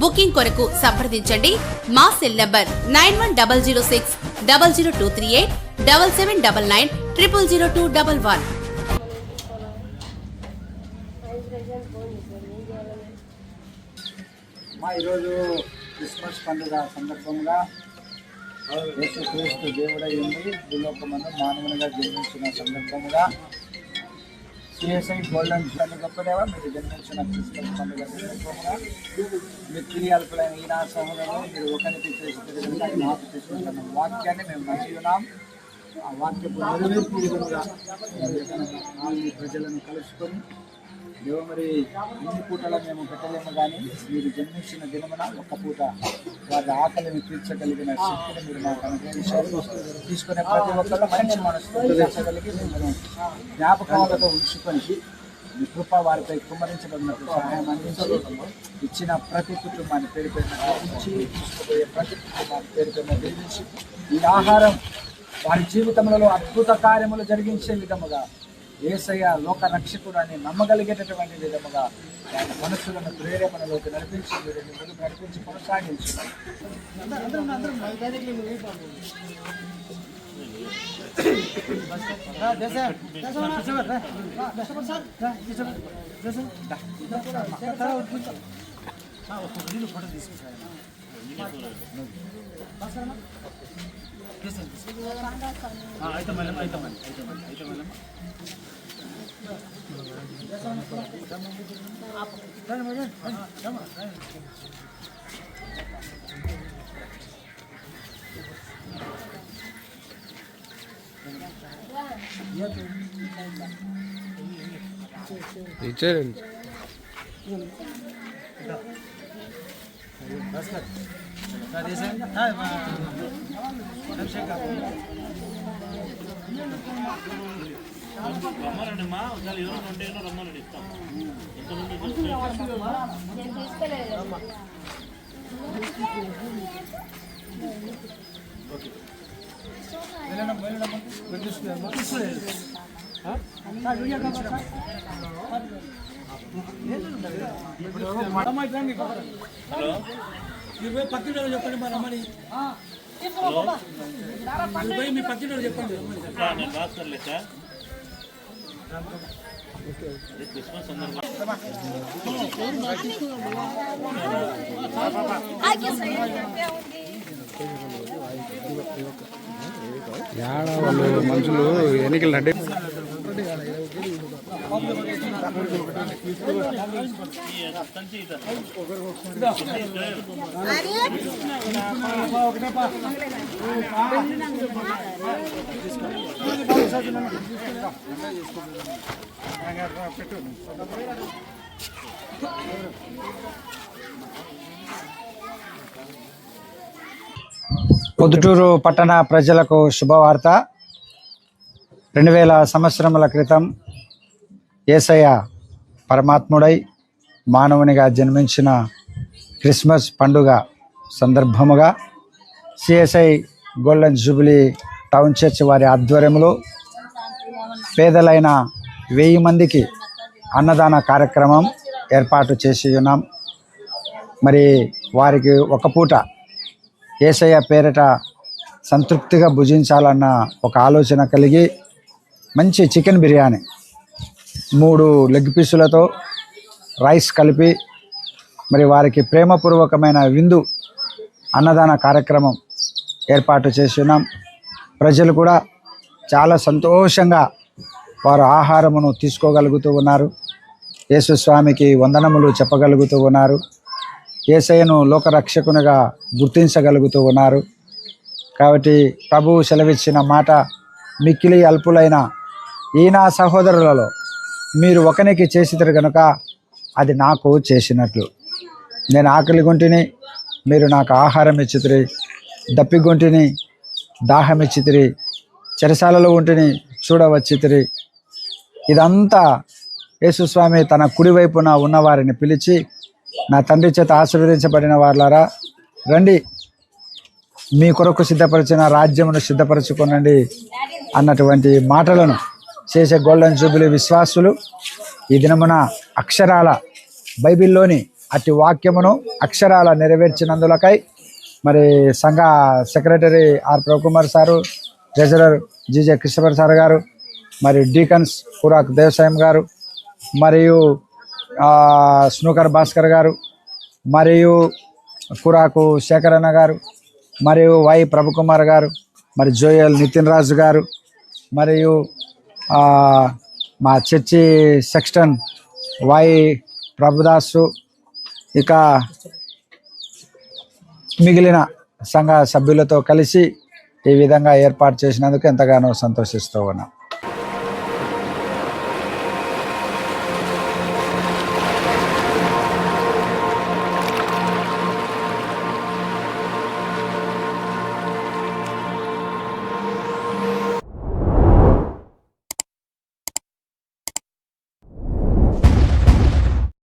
Booking కొరకు సంప్రదించండి. మా cell number nine one double zero six double zero two three eight double seven double nine triple zero two double one. మా ఈరోజు Christmas పండుగ సందర్భంగా యేసుక్రీస్తు దేవుడై ఉండి భూలోకమందు మానవునిగా జన్మించిన సందర్భంగా సిఎస్ఐ గోల్డెన్ పండుగ గొప్పదేవా మీరు జన్మించిన క్రిస్మస్ పండుగ సందర్భంగా మీ క్రియాల్పులైన ఈనా సహోదరులు మీరు ఒకరికి చేసి మాకు తీసుకుంటున్న వాక్యాన్ని మేము నచ్చున్నాం ఆ వాక్యపు నెరవేర్పు విధంగా ప్రజలను కలుసుకొని దేవ మరి ఇన్ని పూటల మేము పెట్టలేము కానీ మీరు జన్మించిన దినమున ఒక్క పూట వారి ఆకలిని తీర్చగలిగిన శక్తిని మీరు మాకు అనుగ్రహించారు. తీసుకునే ప్రతి ఒక్కరు మంచి మనసు తీర్చగలిగి మిమ్మల్ని జ్ఞాపకాలతో ఉంచుకొని మీ కృప వారిపై కుమరించబడినట్టు సహాయం అందించి ఇచ్చిన ప్రతి కుటుంబాన్ని పేరు పేరున దీవించి తీసుకుపోయే ప్రతి కుటుంబాన్ని పేరు పేరున దీవించి ఈ ఆహారం వారి జీవితంలో అద్భుత కార్యములు జరిగించే విధముగా ఏసయ్య లోక రక్షకుడు అని నమ్మగలిగేటటువంటి విధముగా ఆయన మనసులను ప్రేరేపణలోకి నడిపించి మీరు ముందుకు నడిపించి కొనసాగించి అయితే మళ్ళీ అయితే మళ్ళీ అయితే మళ్ళీ అయితే మళ్ళీ ఇచ్చారండి రమ్మనండి మా ఒకసారి ఎవరు ఉంటే రమ్మనండి ఇస్తాం ఎంతమంది హలో ఇరవై పత్రికలు చెప్పండి మా రమ్మని ఇరవై మీ చెప్పండి మరి అమ్మని నేను మీ పత్తి అదే క్రిస్మస్ యాడ వాళ్ళు మనుషులు ఎన్నికలు అంటే పెట్టు పొద్దుటూరు పట్టణ ప్రజలకు శుభవార్త. రెండు వేల సంవత్సరముల క్రితం ఏసయ్య పరమాత్ముడై మానవునిగా జన్మించిన క్రిస్మస్ పండుగ సందర్భముగా CSI golden jubilee town church వారి ఆధ్వర్యంలో పేదలైన వెయ్యి మందికి అన్నదాన కార్యక్రమం ఏర్పాటు చేసి ఉన్నాం. మరి వారికి ఒక పూట ఏసయ్య పేరిట సంతృప్తిగా భుజించాలన్న ఒక ఆలోచన కలిగి మంచి చికెన్ బిర్యానీ. మూడు లెగ్ పీసులతో రైస్ కలిపి మరి వారికి ప్రేమపూర్వకమైన విందు అన్నదాన కార్యక్రమం ఏర్పాటు చేసి ఉన్నాం ప్రజలు కూడా చాలా సంతోషంగా వారు ఆహారమును తీసుకోగలుగుతూ ఉన్నారు. యేసుస్వామికి వందనములు చెప్పగలుగుతూ ఉన్నారు. ఏసయ్యను లోకరక్షకునిగా గుర్తించగలుగుతూ ఉన్నారు. కాబట్టి ప్రభువు సెలవిచ్చిన మాట మిక్కిలి అల్పులైన ఈ నా సహోదరులలో మీరు ఒకనికి చేసిద్దరు కనుక అది నాకు చేసినట్లు. నేను ఆకలి గుంటిని మీరు నాకు ఆహారం ఇచ్చితిరి. దప్పిగొంటిని దాహం ఇచ్చితిరి. చెరసాలలో ఉంటిని చూడవచ్చితిరి. ఇదంతా యేసుస్వామి తన కుడివైపున ఉన్నవారిని పిలిచి నా తండ్రి చేత ఆశీర్వదించబడిన వాళ్ళారా రండి. మీ కొరకు సిద్ధపరిచిన రాజ్యమును సిద్ధపరచుకోనండి అన్నటువంటి మాటలను చేసే గోల్డెన్ జూబిలీ విశ్వాసులు ఈ దినమున అక్షరాల బైబిల్లోని అట్టి వాక్యమును అక్షరాల నెరవేర్చినందులకై మరి సంఘ secretary R Prabhukumar sir treasurer GJ కృష్ణపర్ sir గారు మరి డీకన్స్ పురాక్ దేవసాయం గారు మరియు స్నూకర్ భాస్కర్ గారు మరియు కురాకు శేఖరన్న గారు మరియు వై ప్రభుకుమార్ గారు మరి జోయల్ నితిన్ రాజు గారు మరియు మా చర్చి సెక్స్టన్ వై ప్రభుదాసు ఇక మిగిలిన సంఘ సభ్యులతో కలిసి ఈ విధంగా ఏర్పాటు చేసినందుకు ఎంతగానో సంతోషిస్తూ ఉన్నాం.